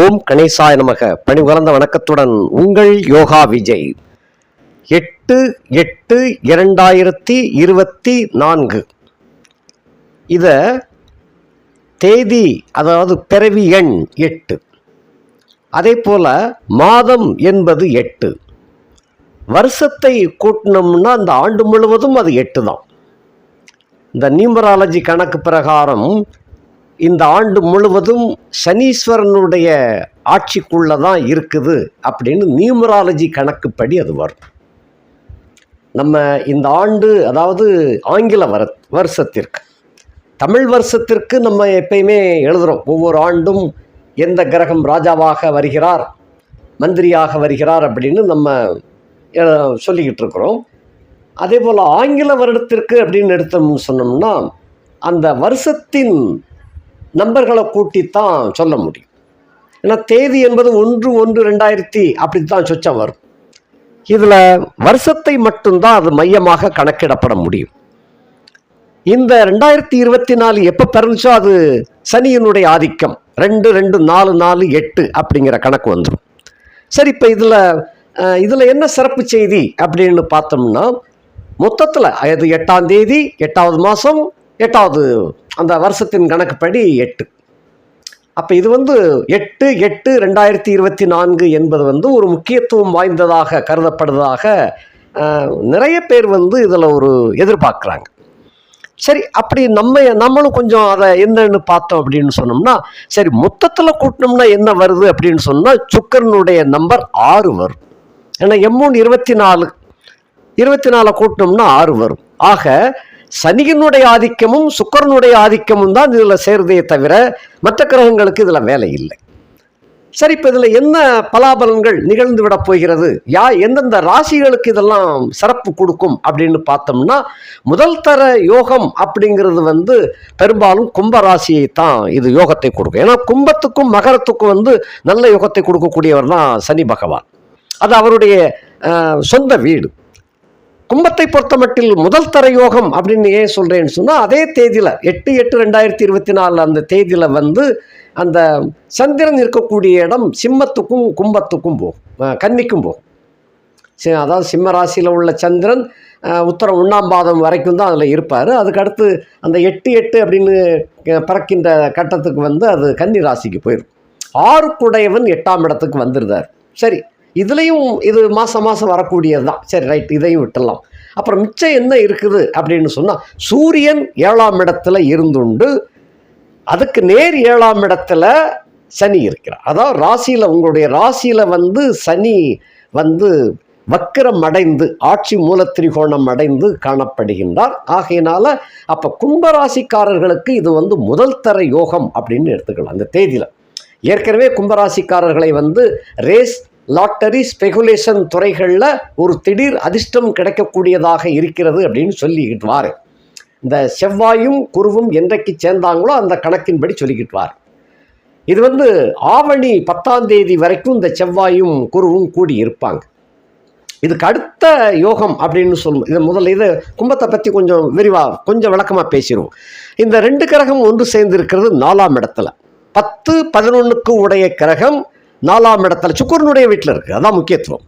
ஓம் கணேசாய நமக. பணிவளர்ந்த வணக்கத்துடன் உங்கள் யோகா விஜய். எட்டு எட்டு இரண்டாயிரத்தி இருபத்தி நான்கு. இத தேதி அதாவது பிறவி எண் எட்டு. அதே போல மாதம் என்பது எட்டு. வருஷத்தை கூட்டினோம்னா அந்த ஆண்டு முழுவதும் அது எட்டு தான் இந்த நியூமராலஜி கணக்கு பிரகாரம் இந்த ஆண்டு முழுவதும் சனீஸ்வரனுடைய ஆட்சிக்குள்ளே தான் இருக்குது அப்படின்னு நியூமராலஜி கணக்குப்படி அது வரும். நம்ம இந்த ஆண்டு அதாவது ஆங்கில வர வருஷத்திற்கு தமிழ் வருஷத்திற்கு நம்ம எப்பயுமே எழுதுகிறோம் ஒவ்வொரு ஆண்டும் எந்த கிரகம் ராஜாவாக வருகிறார் மந்திரியாக வருகிறார் அப்படின்னு நம்ம சொல்லிக்கிட்டு இருக்கிறோம். அதே போல் ஆங்கில வருடத்திற்கு அப்படின்னு எடுத்தோம்னு சொன்னோம்னா அந்த வருஷத்தின் நம்பர்களை கூட்டித்தான் சொல்ல முடியும். ஏன்னா தேதி என்பது ஒன்று ஒன்று ரெண்டாயிரத்தி அப்படி தான் சொச்சம் வரும். இதில் வருஷத்தை மட்டும்தான் அது மையமாக கணக்கிடப்பட முடியும். இந்த ரெண்டாயிரத்தி இருபத்தி நாலு எப்போ பிறந்துச்சோ அது சனியினுடைய ஆதிக்கம். ரெண்டு ரெண்டு நாலு நாலு எட்டு அப்படிங்கிற கணக்கு வந்துடும் சரி இப்போ இதில் இதில் என்ன சிறப்பு செய்தி அப்படின்னு பார்த்தோம்னா மொத்தத்தில் அது எட்டாம் தேதி எட்டாவது மாதம் எட்டாவது அந்த வருஷத்தின் கணக்குப்படி எட்டு. அப்போ இது வந்து எட்டு எட்டு ரெண்டாயிரத்தி இருபத்தி நான்கு என்பது வந்து ஒரு முக்கியத்துவம் வாய்ந்ததாக கருதப்படுவதாக நிறைய பேர் வந்து இதில் ஒரு எதிர்பார்க்குறாங்க. சரி அப்படி நம்ம நம்மளும் கொஞ்சம் அதை என்னன்னு பார்த்தோம் அப்படின்னு சொன்னோம்னா சரி மொத்தத்தில் கூட்டினோம்னா என்ன வருது அப்படின்னு சொன்னால் சுக்கரனுடைய நம்பர் ஆறு வரும். ஏன்னா எம்மூன் இருபத்தி நாலு இருபத்தி நாலை கூட்டினோம்னா ஆறு வரும். ஆக சனியினுடைய ஆதிக்கமும் சுக்கரனுடைய ஆதிக்கமும் தான் இதில் சேருதே தவிர மற்ற கிரகங்களுக்கு இதில் வேலை இல்லை. சரி இப்போ இதில் என்ன பலாபலன்கள் நிகழ்ந்து விட போகிறது? யா எந்தெந்த ராசிகளுக்கு இதெல்லாம் சிறப்பு கொடுக்கும் அப்படின்னு பார்த்தோம்னா முதல் தர யோகம் அப்படிங்கிறது வந்து பெரும்பாலும் கும்ப ராசியை தான் இது யோகத்தை கொடுக்கும். ஏன்னா கும்பத்துக்கும் மகரத்துக்கும் வந்து நல்ல யோகத்தை கொடுக்கக்கூடியவர் தான் சனி பகவான். அது அவருடைய சொந்த வீடு. கும்பத்தை பொறுத்தமட்டில் முதல் தர யோகம் அப்படின்னு ஏன் சொல்கிறேன்னு சொன்னால் அதே தேதியில் எட்டு எட்டு ரெண்டாயிரத்தி இருபத்தி நாலு அந்த தேதியில் வந்து அந்த சந்திரன் இருக்கக்கூடிய இடம் சிம்மத்துக்கும் கும்பத்துக்கும் போகும். கன்னிக்கும் போகும். சரி அதாவது சிம்ம ராசியில் உள்ள சந்திரன் உத்தரம் ஒன்றாம் பாதம் வரைக்கும் தான் அதில் இருப்பார். அதுக்கடுத்து அந்த எட்டு எட்டு அப்படின்னு பறக்கின்ற கட்டத்துக்கு வந்து அது கன்னி ராசிக்கு போயிடும் ஆறுக்குடையவன் எட்டாம் இடத்துக்கு வந்துருந்தார் சரி இதுலேயும் இது மாதம் மாதம் வரக்கூடியது தான் சரி ரைட் இதையும் விட்டுடலாம். அப்புறம் மிச்சம் என்ன இருக்குது அப்படின்னு சொன்னால் சூரியன் ஏழாம் இடத்துல இருந்துண்டு. அதுக்கு நேர் ஏழாம் இடத்துல சனி இருக்கிறார். அதாவது ராசியில் உங்களுடைய ராசியில் வந்து சனி வந்து வக்கிரம் அடைந்து ஆட்சி மூலத்திரிகோணம் அடைந்து காணப்படுகின்றார். ஆகையினால அப்போ கும்பராசிக்காரர்களுக்கு இது வந்து முதல் தர யோகம் அப்படின்னு எடுத்துக்கலாம். அந்த தேதியில். ஏற்கனவே கும்பராசிக்காரர்களை வந்து ரேஸ் லாட்டரி ஸ்பெகுலேஷன் துறைகளில் ஒரு திடீர் அதிர்ஷ்டம் கிடைக்கக்கூடியதாக இருக்கிறது அப்படின்னு சொல்லிக்கிட்டுவார். இந்த செவ்வாயும் குருவும் என்றைக்கு சேர்ந்தாங்களோ அந்த கணக்கின்படி சொல்லிக்கிட்டுவார். இது வந்து ஆவணி பத்தாம் தேதி வரைக்கும் இந்த செவ்வாயும் குருவும் கூடி இருப்பாங்க. இதுக்கு அடுத்த யோகம் அப்படின்னு சொல்லும் இது முதல்ல இது கும்பத்தை பற்றி கொஞ்சம் விரிவாக கொஞ்சம் விளக்கமாக பேசிடுவோம். இந்த ரெண்டு கிரகம் ஒன்று சேர்ந்து இருக்கிறது நாலாம் இடத்துல. பத்து பதினொன்றுக்கு உடைய கிரகம் நாலாம் இடத்துல சுக்கரனுடைய வீட்டில் இருக்குது அதான் முக்கியத்துவம்.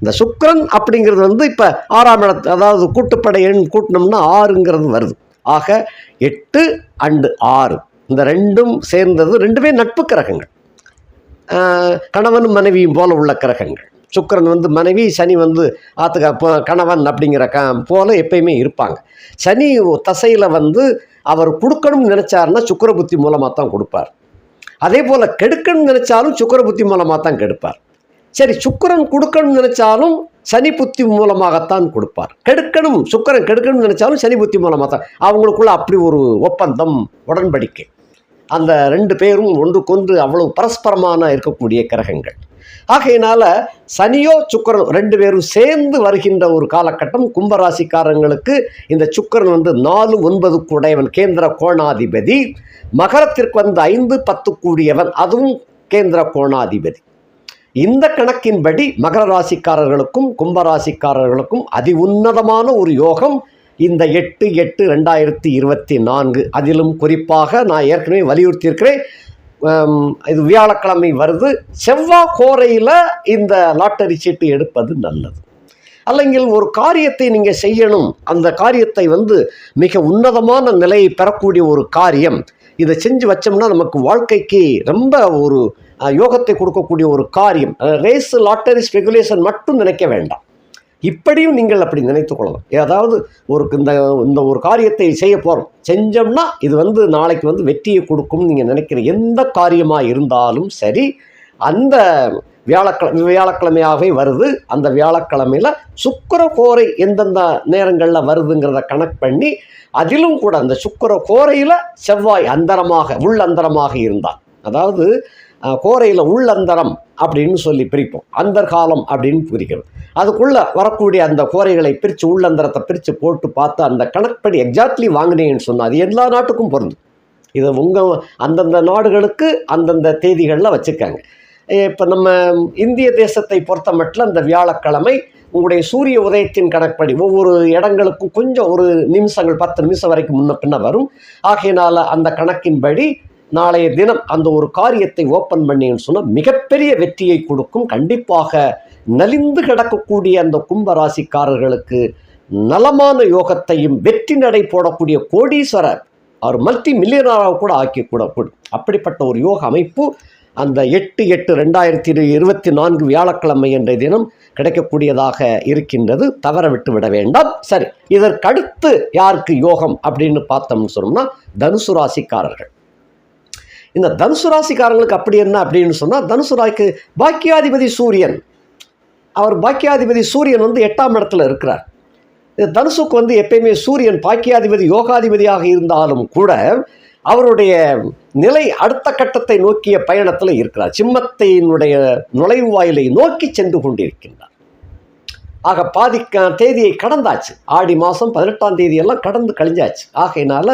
இந்த சுக்கரன் அப்படிங்கிறது வந்து இப்போ ஆறாம் இடத்து அதாவது கூட்டுப்படை எண் கூட்டினோம்னா ஆறுங்கிறது வருது. ஆக எட்டு அண்டு ஆறு. இந்த ரெண்டும் சேர்ந்தது ரெண்டுமே நட்பு கிரகங்கள். கணவனும் மனைவியும் போல உள்ள கிரகங்கள். சுக்கரன் வந்து மனைவி சனி வந்து ஆத்துக்கா கணவன் அப்படிங்கிற க போல எப்பயுமே இருப்பாங்க. சனி தசையில் வந்து அவர் கொடுக்கணும்னு நினச்சாருன்னா சுக்கிர புத்தி மூலமாக தான் கொடுப்பார். அதே போல் கெடுக்கணும்னு நினச்சாலும் சுக்கிர புத்தி மூலமாக தான் கெடுப்பார். சரி சுக்கிரன் கொடுக்கணும்னு நினச்சாலும் சனி புத்தி மூலமாகத்தான் கொடுப்பார். கெடுக்கணும் சுக்கரன் கெடுக்கணும்னு நினச்சாலும் சனி புத்தி மூலமாக தான் அவங்களுக்குள்ள அப்படி ஒரு ஒப்பந்தம் உடன்படிக்கை. அந்த ரெண்டு பேரும் ஒன்றுக்கொன்று அவ்வளவு பரஸ்பரமான இருக்கக்கூடிய கிரகங்கள். ஆகையினால சனியோ சுக்கிரன் ரெண்டு பேரும் சேர்ந்து வருகின்ற ஒரு காலகட்டம் கும்பராசிக்காரங்களுக்கு இந்த சுக்கிரன் வந்து நாலு ஒன்பது கூடையவன் கேந்திர கோணாதிபதி. மகரத்திற்கு வந்து ஐந்து பத்து கூடியவன் அதுவும் கேந்திர கோணாதிபதி. இந்த கணக்கின்படி மகர ராசிக்காரர்களுக்கும் கும்பராசிக்காரர்களுக்கும் அதி உன்னதமான ஒரு யோகம் இந்த எட்டு எட்டு ரெண்டாயிரத்தி இருபத்தி நான்கு. அதிலும் குறிப்பாக நான் ஏற்கனவே வலியுறுத்தியிருக்கிறேன் இது வியாழக்கிழமை வருது. செவ்வாய் கோரையில் இந்த லாட்டரி சீட்டு எடுப்பது நல்லது. அல்லங்கில் ஒரு காரியத்தை நீங்கள் செய்யணும். அந்த காரியத்தை வந்து மிக உன்னதமான நிலையை பெறக்கூடிய ஒரு காரியம். இதை செஞ்சு வச்சோம்னா நமக்கு வாழ்க்கைக்கு ரொம்ப ஒரு யோகத்தை கொடுக்கக்கூடிய ஒரு காரியம். ரேஸ் லாட்டரி ஸ்பெகுலேஷன் மட்டும் நினைக்க வேண்டாம். இப்படியும் நீங்கள் அப்படி நினைத்து கொள்ளலாம். அதாவது ஒரு இந்த இந்த ஒரு காரியத்தை செய்ய போகிறோம் செஞ்சோம்னா இது வந்து நாளைக்கு வந்து வெற்றியை கொடுக்கும்னு நீங்கள் நினைக்கிற எந்த காரியமாக இருந்தாலும் சரி அந்த வியாழக்கிழமை வியாழக்கிழமையாகவே வருது. அந்த வியாழக்கிழமையில் சுக்கிர கோரை எந்தெந்த நேரங்களில் வருதுங்கிறத கணக்கு பண்ணி அதிலும் கூட அந்த சுக்கிர கோரையில் செவ்வாய் அந்தரமாக உள்ளந்தரமாக இருந்தால் அதாவது கோரையில் கோரையில் உள்ளந்தரம் அப்படின்னு சொல்லி பிரிப்போம். அந்தர்காலம் அப்படின்னு பிரிக்கிறது. அதுக்குள்ளே வரக்கூடிய அந்த கோரைகளை பிரித்து உள்ளந்தரத்தை பிரித்து போட்டு பார்த்து அந்த கணக்குப்படி எக்ஸாக்ட்லி வாங்கினீங்கன்னு சொன்னால் அது எல்லா நாட்டுக்கும் பொருந்தும். இது உங்கள் அந்தந்த நாடுகளுக்கு அந்தந்த தேதிகளில் வச்சுருக்காங்க இப்போ நம்ம இந்திய தேசத்தை பொறுத்த மட்டும் அந்த வியாழக்கிழமை உங்களுடைய சூரிய உதயத்தின் கணக்குப்படி ஒவ்வொரு இடங்களுக்கும் கொஞ்சம் ஒரு நிமிஷங்கள் பத்து நிமிஷம் வரைக்கும் முன்ன பின்ன வரும். ஆகையினால் அந்த கணக்கின்படி நாளைய தினம் அந்த ஒரு காரியத்தை ஓப்பன் பண்ணின்னு சொன்னால் மிகப்பெரிய வெற்றியை கொடுக்கும். கண்டிப்பாக நலிந்து கிடக்கக்கூடிய அந்த கும்பராசிக்காரர்களுக்கு நலமான யோகத்தையும் வெற்றி நடை போடக்கூடிய கோடீஸ்வரர் அவர் மல்டி மில்லியனராக கூட ஆக்கிக்கூடக்கூடும் கூட அப்படிப்பட்ட ஒரு யோக அமைப்பு அந்த எட்டு எட்டு ரெண்டாயிரத்தி இரு இருபத்தி நான்கு வியாழக்கிழமை என்ற தினம் கிடைக்கக்கூடியதாக இருக்கின்றது. தவற விட்டு விட வேண்டாம். சரி இதற்கடுத்து யாருக்கு யோகம் அப்படின்னு பார்த்தோம்னு சொன்னோம்னா தனுசு ராசிக்காரர்கள். இந்த தனுசு ராசிக்காரங்களுக்கு அப்படி என்ன அப்படின்னு சொன்னால் தனுசு ராசிக்கு பாக்கியாதிபதி சூரியன். அவர் பாக்கியாதிபதி சூரியன் வந்து எட்டாம் இடத்துல இருக்கிறார். இது தனுசுக்கு வந்து எப்பயுமே சூரியன் பாக்கியாதிபதி யோகாதிபதியாக இருந்தாலும் கூட அவருடைய நிலை அடுத்த கட்டத்தை நோக்கிய பயணத்தில் இருக்கிறார். சிம்மத்தையினுடைய நுழைவு வாயிலை நோக்கி சென்று கொண்டிருக்கின்றார். ஆக பாதி தேதியை கடந்தாச்சு. ஆடி மாதம் பதினெட்டாம் தேதியெல்லாம் கடந்து கழிஞ்சாச்சு. ஆகையினால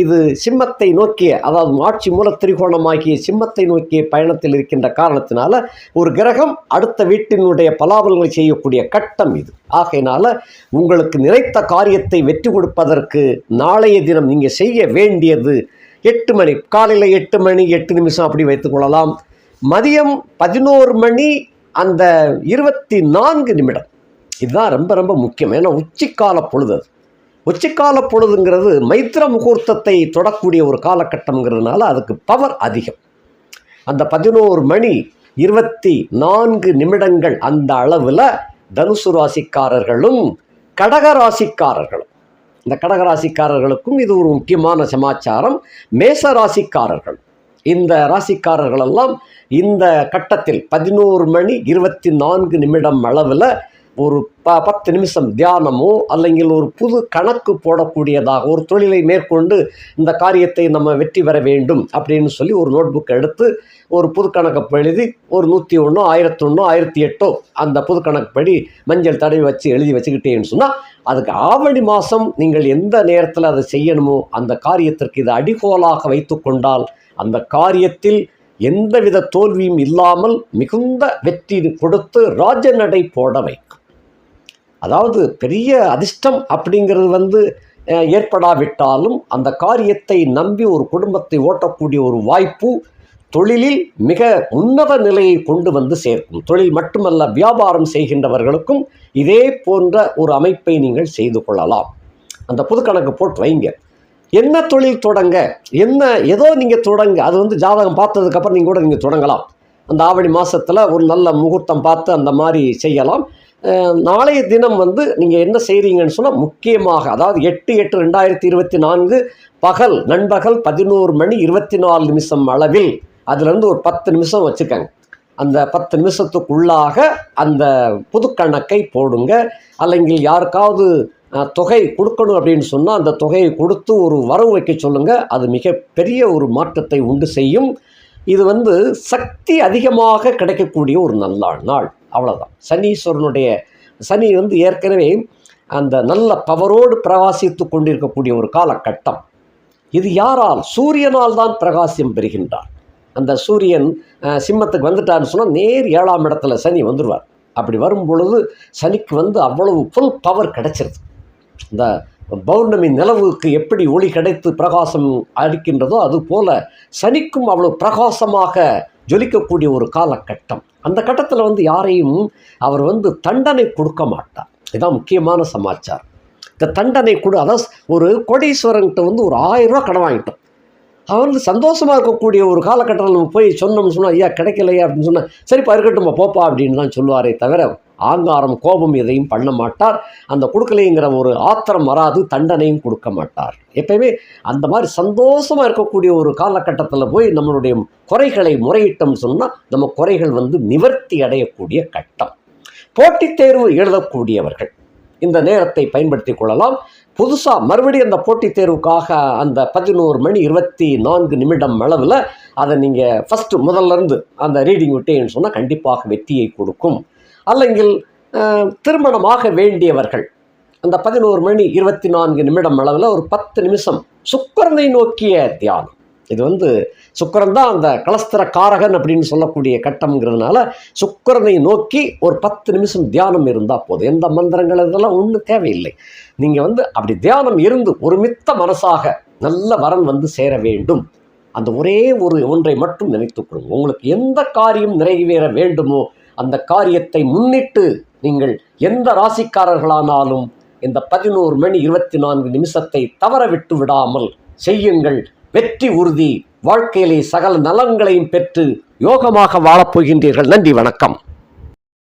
இது சிம்மத்தை நோக்கிய அதாவது ஆட்சி மூல திரிகோணமாகிய சிம்மத்தை நோக்கிய பயணத்தில் இருக்கின்ற காரணத்தினால ஒரு கிரகம் அடுத்த வீட்டினுடைய பலாபலங்களை செய்யக்கூடிய கட்டம் இது. ஆகையினால உங்களுக்கு நினைத்த காரியத்தை வெற்றி கொடுப்பதற்கு நாளைய தினம் நீங்கள் செய்ய வேண்டியது எட்டு மணி. காலையில் எட்டு மணி எட்டு நிமிஷம் அப்படி வைத்துக்கொள்ளலாம் மதியம் பதினோரு மணி அந்த இருபத்தி நான்கு நிமிடம். இதுதான் ரொம்ப ரொம்ப முக்கியம். ஏன்னா உச்சிக்கால பொழுது அது. உச்சிக்கால பொழுதுங்கிறது மைத்திர முகூர்த்தத்தை தொடக்கூடிய ஒரு காலகட்டம்ங்கிறதுனால அதுக்கு பவர் அதிகம். அந்த பதினோரு மணி இருபத்தி நான்கு நிமிடங்கள் அந்த அளவில் தனுசு ராசிக்காரர்களும் கடக ராசிக்காரர்களும். இந்த கடக ராசிக்காரர்களுக்கும் இது ஒரு முக்கியமான சமாச்சாரம். மேச ராசிக்காரர்கள். இந்த ராசிக்காரர்களெல்லாம் இந்த கட்டத்தில் பதினோரு மணி இருபத்தி நான்கு நிமிடம் அளவில் ஒரு ப பத்து நிமிஷம் தியானமோ அல்லங்கில் ஒரு புது கணக்கு போடக்கூடியதாக ஒரு தொழிலை மேற்கொண்டு இந்த காரியத்தை நம்ம வெற்றி பெற வேண்டும் அப்படின்னு சொல்லி ஒரு நோட் புக் எடுத்து ஒரு புது கணக்கு எழுதி ஒரு நூற்றி ஒன்றோ ஆயிரத்தி ஒன்றோ ஆயிரத்தி எட்டோ அந்த புது கணக்குப்படி மஞ்சள் தடவி வச்சு எழுதி வச்சுக்கிட்டேன்னு சொன்னால் அதுக்கு ஆவணி மாதம் நீங்கள் எந்த நேரத்தில் அதை செய்யணுமோ அந்த காரியத்திற்கு இதை அடிகோலாக வைத்து கொண்டால் அந்த காரியத்தில் எந்தவித தோல்வியும் இல்லாமல் மிகுந்த வெற்றி கொடுத்து ராஜநடை போட வைக்கும். அதாவது பெரிய அதிர்ஷ்டம் அப்படிங்கிறது வந்து ஏற்படாவிட்டாலும் அந்த காரியத்தை நம்பி ஒரு குடும்பத்தை ஓட்டக்கூடிய ஒரு வாய்ப்பு தொழிலில் மிக உன்னத நிலையை கொண்டு வந்து சேர்க்கும். தொழில் மட்டுமல்ல வியாபாரம் செய்கின்றவர்களுக்கும் இதே போன்ற ஒரு அமைப்பை நீங்கள் செய்து கொள்ளலாம். அந்த புது கணக்கு போட்டு வைங்க. என்ன தொழில் தொடங்க? என்ன ஏதோ நீங்கள் தொடங்க. அது வந்து ஜாதகம் பார்த்ததுக்கப்புறம் நீங்கள் கூட நீங்கள் தொடங்கலாம். அந்த ஆவணி மாதத்தில் ஒரு நல்ல முகூர்த்தம் பார்த்து அந்த மாதிரி செய்யலாம். நாளைய தினம் வந்து நீங்கள் என்ன செய்கிறீங்கன்னு சொன்னால் முக்கியமாக அதாவது எட்டு எட்டு ரெண்டாயிரத்தி இருபத்தி நான்கு பகல் நண்பகல் பதினோரு மணி இருபத்தி நாலு நிமிஷம் அளவில் அதுலேருந்து ஒரு பத்து நிமிஷம் வச்சுக்கோங்க. அந்த பத்து நிமிஷத்துக்குள்ளாக அந்த புது கணக்கை போடுங்க. அல்லங்கில் யாருக்காவது தொகை கொடுக்கணும் அப்படின்னு சொன்னால் அந்த தொகையை கொடுத்து ஒரு வரவு வைக்க சொல்லுங்கள் அது மிகப்பெரிய ஒரு மாற்றத்தை உண்டு செய்யும். இது வந்து சக்தி அதிகமாக கிடைக்கக்கூடிய ஒரு நல்ல நாள். அவ்வளோதான் சனீஸ்வரனுடைய சனி வந்து ஏற்கனவே அந்த நல்ல பவரோடு பிரகாசித்து கொண்டிருக்கக்கூடிய ஒரு காலகட்டம். இது யாரால்? சூரியனால் தான் பிரகாசியம் பெறுகின்றார். அந்த சூரியன் சிம்மத்துக்கு வந்துட்டான்னு சொன்னால் நேர் ஏழாம் இடத்துல சனி வந்துடுவார் அப்படி வரும் பொழுது சனிக்கு வந்து அவ்வளவு ஃபுல் பவர் கிடைச்சிருது. இந்த பௌர்ணமி நிலவுக்கு எப்படி ஒளி கிடைத்து பிரகாசம் அடிக்கின்றதோ அது போல சனிக்கும் அவ்வளவு பிரகாசமாக ஜொலிக்கக்கூடிய ஒரு காலகட்டம். அந்த கட்டத்தில் வந்து யாரையும் அவர் வந்து தண்டனை கொடுக்க மாட்டார். இதுதான் முக்கியமான சமாச்சாரம். இந்த தண்டனை கொடு அதாவது ஒரு கோடீஸ்வரன்கிட்ட வந்து ஒரு ஆயிரம் ரூபா கடன் வாங்கிட்டோம். அவர் வந்து சந்தோஷமாக இருக்கக்கூடிய ஒரு காலகட்டத்தில் நம்ம போய் சொன்னோம்னு சொன்னால் ஐயா கிடைக்கலையா? அப்படின்னு சொன்னால் சரிப்பா இருக்கட்டும்ப்பா போப்பா அப்படின்னு தான் சொல்லுவாரே தவிர ஆங்காரம் கோபம் எதையும் பண்ண மாட்டார். அந்த கொடுக்கலைங்கிற ஒரு ஆத்திரம் வராது தண்டனையும் கொடுக்க மாட்டார். எப்பயுமே அந்த மாதிரி சந்தோஷமாக இருக்கக்கூடிய ஒரு காலகட்டத்தில் போய் நம்மளுடைய குறைகளை முறையிட்டோம்னு சொன்னால் நம்ம குறைகள் வந்து நிவர்த்தி அடையக்கூடிய கட்டம். போட்டித் தேர்வு எழுதக்கூடியவர்கள். இந்த நேரத்தை பயன்படுத்தி கொள்ளலாம். புதுசாக மறுபடியும் அந்த போட்டித் தேர்வுக்காக அந்த பதினோரு மணி இருபத்தி நான்கு நிமிடம் அளவில் அதை நீங்கள் ஃபஸ்ட்டு முதல்ல இருந்து அந்த ரீடிங் விட்டேன்னு சொன்னால் கண்டிப்பாக வெற்றியை கொடுக்கும். அல்லங்கில் திருமணமாக வேண்டியவர்கள். அந்த பதினோரு மணி இருபத்தி நான்கு நிமிடம் அளவில் ஒரு பத்து நிமிஷம் சுக்கரனை நோக்கிய தியானம். இது வந்து சுக்கரன் தான் அந்த கலஸ்திர காரகன் அப்படின்னு சொல்லக்கூடிய கட்டம்ங்கிறதுனால சுக்கரனை நோக்கி ஒரு பத்து நிமிஷம் தியானம் இருந்தால் போதும். எந்த மந்திரங்கள் இதெல்லாம் ஒன்றும் தேவையில்லை. நீங்கள் வந்து அப்படி தியானம் இருந்து ஒருமித்த மனசாக நல்ல வரன் வந்து சேர வேண்டும். அந்த ஒரே ஒரு ஒன்றை மட்டும் நினைத்துக் கொள்ளுங்கள் உங்களுக்கு எந்த காரியம் நிறைவேற வேண்டுமோ அந்த காரியத்தை முன்னிட்டு நீங்கள் எந்த ராசிக்காரர்களானாலும் இந்த பதினோரு மணி இருபத்தி நான்கு நிமிஷத்தை தவற விட்டு விடாமல் செய்யுங்கள். வெற்றி உறுதி. வாழ்க்கையிலே சகல நலன்களையும் பெற்று யோகமாக வாழப்போகின்றீர்கள் நன்றி வணக்கம்.